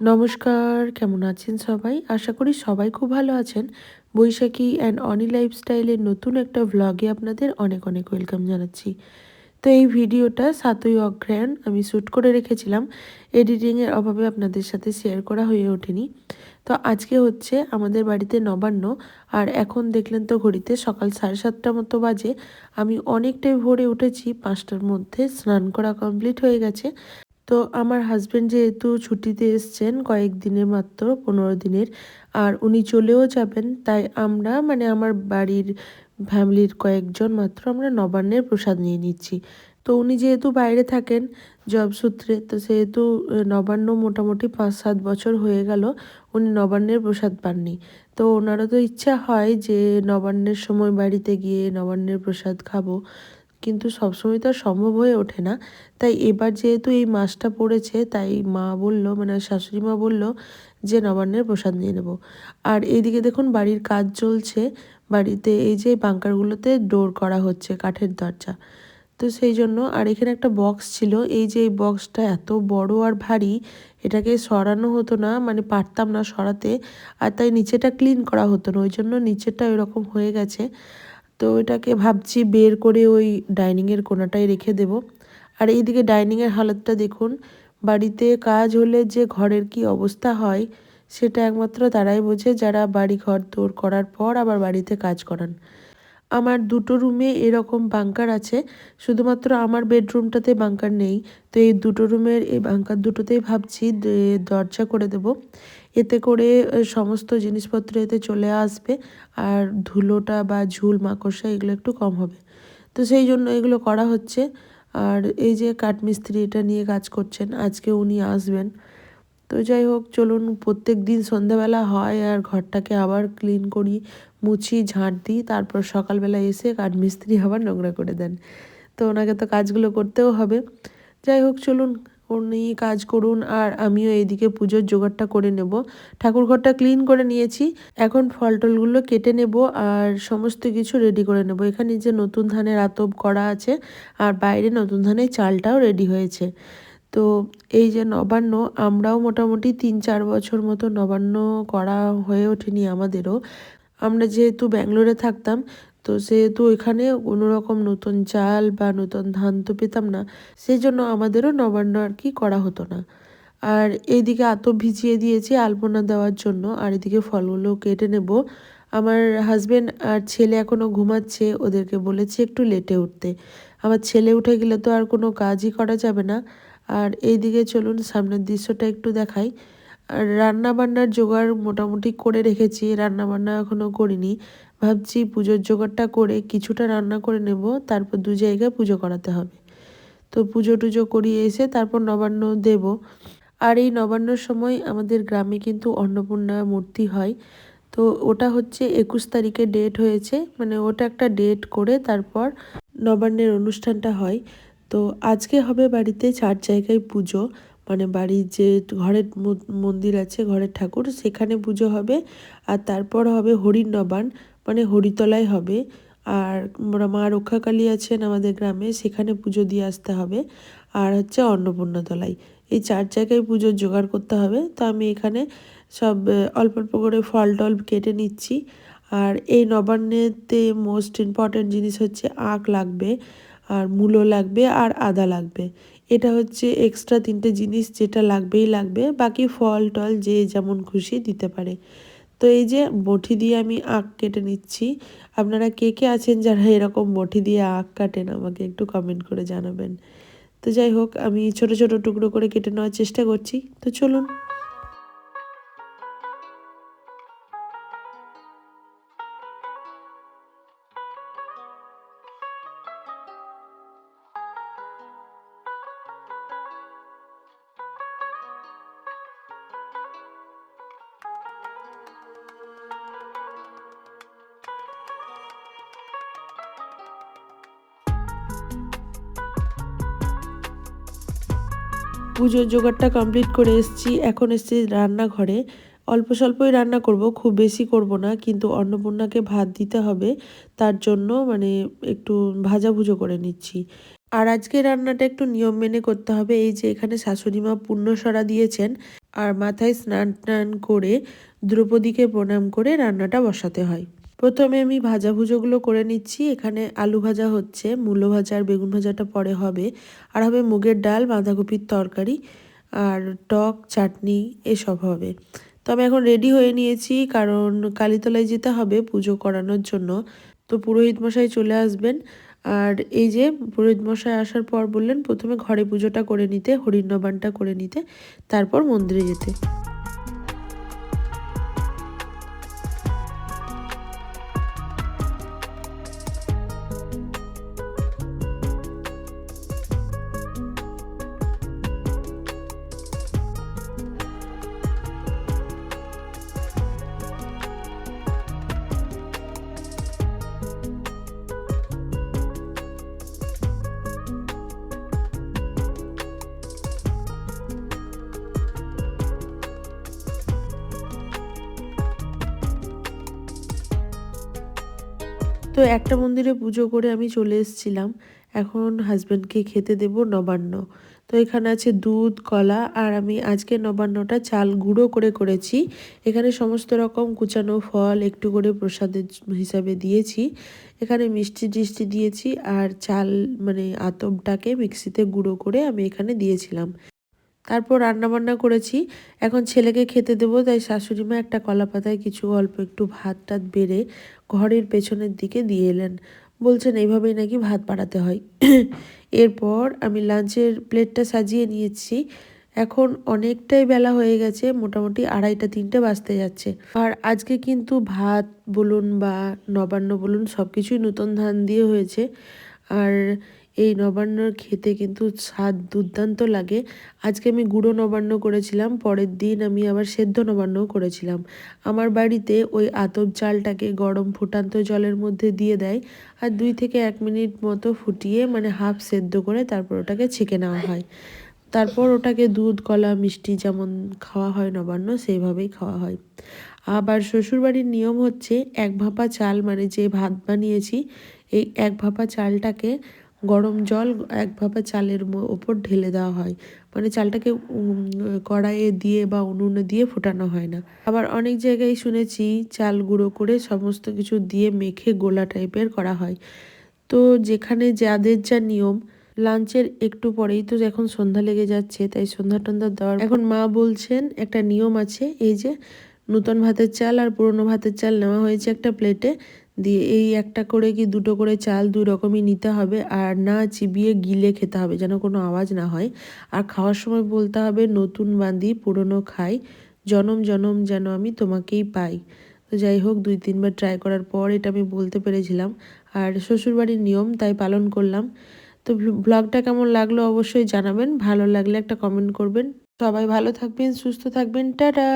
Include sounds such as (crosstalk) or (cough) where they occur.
নমস্কার, কেমন আছেন সবাই? আশা করি সবাই খুব ভালো আছেন। বৈশাখী অ্যান্ড অনি লাইফস্টাইলের নতুন একটা ভ্লগে আপনাদের অনেক অনেক ওয়েলকাম জানাচ্ছি। তো এই ভিডিওটা সাতই অগ্রহায়ণ আমি শ্যুট করে রেখেছিলাম। এডিটিংয়ের অভাবে আপনাদের সাথে শেয়ার করা হয়ে ওঠেনি। তো আজকে হচ্ছে আমাদের বাড়িতে নবান্ন, আর এখন দেখলেন তো ঘড়িতে সকাল সাড়ে সাতটা মতো বাজে। আমি অনেকটাই ভোরে উঠেছি, পাঁচটার মধ্যে স্নান করা কমপ্লিট হয়ে গেছে। তো আমার হাজব্যান্ড যেহেতু ছুটিতে এসছেন কয়েকদিনের মাত্র, পনেরো দিনের, আর উনি চলেও যাবেন, তাই আমরা মানে আমার বাড়ির ফ্যামিলির কয়েকজন মাত্র আমরা নবান্নের প্রসাদ নিয়ে নিচ্ছি। তো উনি যেহেতু বাইরে থাকেন জব সূত্রে, তো সেহেতু নবান্ন মোটামুটি পাঁচ সাত বছর হয়ে গেল উনি নবান্নের প্রসাদ পাননি। তো ওনারও তো ইচ্ছা হয় যে নবান্নের সময় বাড়িতে গিয়ে নবান্নের প্রসাদ খাব। কিন্তু সবসময় তো আর সম্ভব হয়ে ওঠে না। তাই এবার যেহেতু এই মাছটা পড়েছে, তাই মা বলল মানে শাশুড়ি মা বলল যে নবান্নের প্রসাদ নিয়ে নেব। আর এইদিকে দেখুন বাড়ির কাজ চলছে। বাড়িতে এই যে বাঙ্কারগুলোতে ডোর করা হচ্ছে, কাঠের দরজা। তো সেই জন্য আর এখানে একটা বক্স ছিল। এই যে এই বক্সটা এত বড় আর ভারী, এটাকে সরানো হতো না মানে পারতাম না সরাতে। আর তাই নিচেটা ক্লিন করা হতো না, ওই জন্য নিচেটা এরকম হয়ে গেছে। তো এটাকে ভাবছি বের করে ওই ডাইনিংয়ের কোনাটায় রেখে দেব। আর এইদিকে ডাইনিংয়ের হালতটা দেখুন, বাড়িতে কাজ হলে যে ঘরের কি অবস্থা হয়, সেটা একমাত্র তারাই বোঝে যারা বাড়ি ঘর দৌড় করার পর আবার বাড়িতে কাজ করান। আমার দুটো রুমে এরকম বাঙ্কার আছে, শুধুমাত্র আমার বেডরুমটাতে বাঙ্কার নেই, তো এই দুটো রুমের, এই বাঙ্কার দুটোতেই ভাবছি দরজা করে দেব। এতে করে সমস্ত জিনিসপত্র এতে চলে আসবে আর ধুলোটা বা ঝুল, মাকড়সা এগুলো একটু কম হবে। তো সেই জন্য এগুলো করা হচ্ছে। আর এই যে কাঠমিস্ত্রি এটা নিয়ে কাজ করছেন, আজকে উনি আসবেন। তো যাই হোক, চলুন প্রত্যেক দিন সন্ধ্যাবেলা হয় আর ঘরটাকে আবার ক্লিন করি, মুছি, ঝাঁট দিই, তারপর সকালবেলা এসে কাঠমিস্ত্রি আবার নোংরা করে দেন। তো ওনাকে তো কাজগুলো করতেও হবে। যাই হোক, চলুন উনি কাজ করুন আর আমিও এইদিকে পুজোর জোগাড়টা করে নেব। ঠাকুর ঘরটা ক্লিন করে নিয়েছি। এখন ফল টলগুলো কেটে নেব আর সমস্ত কিছু রেডি করে নেব। এখানে যে নতুন ধানের আতপ করা আছে আর বাইরে নতুন ধানের চালটাও রেডি হয়েছে। তো এই যে নবান্ন, আমরাও মোটামুটি তিন চার বছর মতো নবান্ন করা হয়ে ওঠেনি আমাদেরও। আমরা যেহেতু ব্যাঙ্গালোরে থাকতাম তো সেহেতু এখানে কোনো রকম নতুন চাল বা নতুন ধান তো পেতাম না সেই জন্য আমাদেরও নবান্ন আর কি করা হতো না। আর এইদিকে আতো ভিজিয়ে দিয়েছি আলপনা দেওয়ার জন্য, আর এদিকে ফলগুলো কেটে নেব। আমার হাজব্যান্ড আর ছেলে এখনও ঘুমাচ্ছে, ওদেরকে বলেছি একটু লেটে উঠতে। আমার ছেলে উঠে গেলে তো আর কোনো কাজই করা যাবে না। আর এইদিকে চলুন, সামনের দৃশ্যটা একটু দেখাই। আর রান্না বান্নার জোগাড় মোটামুটি করে রেখেছি রান্না বান্না এখনও করিনি। ভাবছি পুজোর জোগাড়টা করে কিছুটা রান্না করে নেব, তারপর দু জায়গায় পুজো করাতে হবে। তো পুজো টুজো করিয়ে এসে তারপর নবান্ন দেব। আর এই নবান্নর সময় আমাদের গ্রামে কিন্তু অন্নপূর্ণা মূর্তি হয়। তো ওটা হচ্ছে একুশ তারিখে ডেট হয়েছে মানে ওটা একটা ডেট করে তারপর নবান্নের অনুষ্ঠানটা হয়। তো আজকে হবে বাড়িতে চার জায়গায় পুজো। মানে বাড়ির যে ঘরের মন্দির আছে, ঘরের ঠাকুর, সেখানে পুজো হবে। আর তারপর হবে হরিণ নবান মানে হরিতলায় হবে। আর মা রক্ষাকালী আছেন আমাদের গ্রামে, সেখানে পুজো দিয়ে আসতে হবে। আর হচ্ছে অন্নপূর্ণাতলায়। এই চার জায়গায় পুজোর জোগাড় করতে হবে। তো আমি এখানে সব অল্প অল্প করে ফল টল কেটে নিচ্ছি। আর এই নবান্নেতে মোস্ট ইম্পর্ট্যান্ট জিনিস হচ্ছে আখ লাগবে, আর মূলো লাগবে, আর আদা লাগবে। এটা হচ্ছে এক্সট্রা তিনটে জিনিস যেটা লাগবেই লাগবে, বাকি ফল টল যে যেমন খুশি দিতে পারে। তো এই যে বঠি দিয়ে আমি আখ কেটে নিচ্ছি, আপনারা কে কে আছেন যারা এরকম বঠি দিয়ে আখ কাটেন আমাকে একটু কমেন্ট করে জানাবেন। তো যাই হোক, আমি ছোট ছোট টুকরো করে কেটে নেওয়ার চেষ্টা করছি। তো চলুন। পুজোর জোগাড়টা কমপ্লিট করে এসেছি। এখন এসেছি রান্নাঘরে। অল্প স্বল্পই রান্না করব, খুব বেশি করব না, কিন্তু অন্নপূর্ণাকে ভাত দিতে হবে। তার জন্য মানে একটু ভাজা ভুজো করে নিচ্ছি। আর আজকে রান্নাটা একটু নিয়ম মেনে করতে হবে। এই যে এখানে শাশুড়ি মা পুণ্যসরা দিয়েছেন আর মাথায় স্নান টান করে দ্রৌপদীকে প্রণাম করে রান্নাটা বসাতে হয়। প্রথমে আমি ভাজা ভুজোগুলো করে নিচ্ছি। এখানে আলু ভাজা হচ্ছে, মূলো ভাজা আর বেগুন ভাজাটা পরে হবে। আর হবে মুগের ডাল, বাঁধাকপির তরকারি আর টক, চাটনি, এসব হবে। তো আমি এখন রেডি হয়ে নিয়েছি, কারণ কালীতলায় যেতে হবে পুজো করানোর জন্য। তো পুরোহিত মশাই চলে আসবেন। আর এই যে পুরোহিত মশাই আসার পর বললেন, প্রথমে ঘরে পুজোটা করে নিতে, হরিণবানটা করে নিতে, তারপর মন্দিরে যেতে। তো একটা মন্দিরে পুজো করে আমি চলে এসেছিলাম। এখন হাজব্যান্ডকে খেতে দেব নবান্ন। তো এখানে আছে দুধ, কলা আর আমি আজকে নবান্নটা চাল গুঁড়ো করে করেছি। এখানে সমস্ত রকম কুচানো ফল, একটু করে প্রসাদের হিসাবে দিয়েছি। এখানে মিষ্টি টিষ্টি দিয়েছি আর চাল মানে আতপটাকে মিক্সিতে গুঁড়ো করে আমি এখানে দিয়েছিলাম। তারপর রান্নাবান্না করেছি। এখন ছেলেকে খেতে দেবো, তাই শাশুড়ি মা একটা কলা পাতায় কিছু অল্প একটু ভাত টাত বেড়ে ঘরের পেছনের দিকে দিয়ে এলেন। বলছেন, এইভাবেই নাকি ভাত বাড়াতে হয়? (clears throat) এরপর আমি লাঞ্চের প্লেটটা সাজিয়ে নিয়েছি। এখন অনেকটাই বেলা হয়ে গেছে, মোটামুটি আড়াইটা, তিনটে বাজতে যাচ্ছে। আর আজকে কিন্তু ভাত বলুন বা নবান্ন বলুন সব কিছুই নতুন ধান দিয়ে হয়েছে। আর এই নবান্নর খেতে কিন্তু স্বাদ দুর্দান্ত লাগে। আজকে আমি গুঁড়ো নবান্ন করেছিলাম, পরের দিন আমি আবার সেদ্ধ নবান্নও করেছিলাম। আমার বাড়িতে ওই আতপ চালটাকে গরম ফুটান্ত জলের মধ্যে দিয়ে দেয় আর দুই থেকে এক মিনিট মতো ফুটিয়ে মানে হাফ সেদ্ধ করে তারপর ওটাকে ছেঁকে নেওয়া হয়। তারপর ওটাকে দুধ, কলা, মিষ্টি যেমন খাওয়া হয় নবান্ন, সেইভাবেই খাওয়া হয়। আবার শ্বশুরবাড়ির নিয়ম হচ্ছে এক ভাপা চাল মানে যে ভাত বানিয়েছি, এই এক ভাপা চালটাকে গরম জল এক ভাপা চালের ওপর ঢেলে দেওয়া হয়। মানে চালটাকে কড়াইয়ে দিয়ে বা উনুনে দিয়ে ফোটানো হয় না। আবার অনেক জায়গায় শুনেছি চাল গুঁড়ো করে সমস্ত কিছু দিয়ে মেখে গোলা টাইপের করা হয়। তো যেখানে যাদের যা নিয়ম, লাঞ্চের একটু পরেই তো এখন সন্ধ্যা লেগে যাচ্ছে, তাই সন্ধ্যা টন্ধ্যা দেওয়ার এখন মা বলছেন, একটা নিয়ম আছে, এই যে নূতন ভাতের চাল আর পুরনো ভাতের চাল নেওয়া হয়েছে একটা প্লেটে। দিয়ে এই একটা করে কি দুটো করে চাল দু রকমই নিতে হবে আর না চিবিয়ে গিলে খেতে হবে যেন কোনো আওয়াজ না হয়। আর খাওয়ার সময় বলতে হবে নতুন বাঁধি পুরনো খাই, জনম জনম যেন আমি তোমাকেই পাই। তো যাই হোক, দুই তিনবার ট্রাই করার পর এটা আমি বলতে পেরেছিলাম। আর শ্বশুরবাড়ির নিয়ম তাই পালন করলাম। তো ব্লগটা কেমন লাগল অবশ্যই জানাবেন। ভালো লাগলে একটা কমেন্ট করবেন। সবাই ভালো থাকবেন, সুস্থ থাকবেন, টাটা!